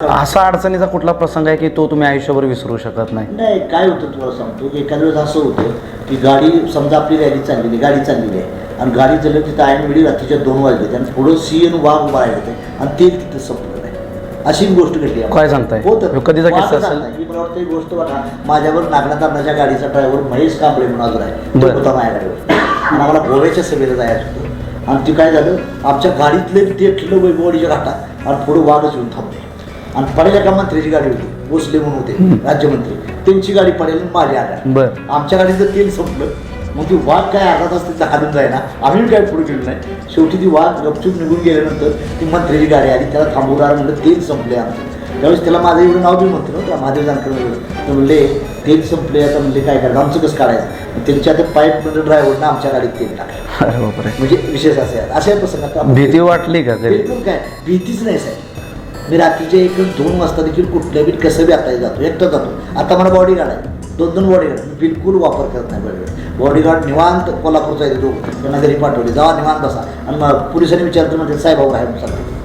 असा अडचणीचा कुठला प्रसंग आहे की तो तुम्ही आयुष्यभर विसरू शकत नाही नाही काय होतं तुम्हाला सांगतो की एखाद्या वेळेस असं होतं की गाडी समजा आपली रॅली चाललेली गाडी चाललेली आहे आणि गाडी चालली तिथं ऐन वेळी रात्रीच्या दोन वाजले आणि पुढं सी एन वाघ उभा राहिले होते आणि ते तिथं संपलं नाही अशी गोष्ट घडली. काय सांगताय? होतं. ह्यो कधीचा वाघ किस्सा असेल? झाला. मी मला वाटतं ही गोष्ट बघा माझ्यावर नागनाथ अण्णाच्या गाडीचा ड्रायव्हर महेश कांबळे म्हणून अजून आहे तो. होता माझ्या गाडीवर आणि आम्हाला गोव्याच्या सभेला जायचं होतं आणि ते काय झालं आमच्या गाडीतले ते ठेवलं वैभववाडीच्या घाटात आणि पुढे वाघच येऊन थांबले आणि एका मंत्र्याची गाडी होती भोसले म्हणून होते राज्यमंत्री. त्यांची गाडी पडेल माझी आल्या बर. आमच्या गाडीचं तेल संपलं मग ती वाघ काय अर्धा तास तिथं हालून जायना. आम्ही काय पुढे गेलो नाही. शेवटी ती वाघ गपचूप निघून गेल्यानंतर ती मंत्र्याची गाडी आली त्याला थांबवणार म्हणलं तेल संपले आमचं. त्यावेळेस त्याला माझं एवढं नाव बी म्हणते नव्हतं महादेव जानकर म्हणलं. तर म्हणले तेल संपले आता म्हणले काय करायचं? आमचं कसं काढायचं? त्यांच्या त्या पाईप म्हणजे ड्रायव्हरनं आमच्या गाडीत तेल टाकलं. म्हणजे विशेष असे अशा प्रसंगात आपण- भीती वाटली का काय? भीतीच नाही साहेब. मी रात्रीचे एक दोन वाजता देखील कुठल्या बी कसं बी आता जातो एकटा जातो. आता मला बॉडीगार्ड आहे. दोन दोन बॉडीगार्ड मी बिलकुल वापर करत नाही बॉडीगार्ड बॉडीगार्ड निवांत कोल्हापूरचा येतो त्यांना घरी पाठवले. जावा निवांत बसा. आणि मग पोलिसांनी विचारतो म्हणजे साहेबावर आहे. सांगतो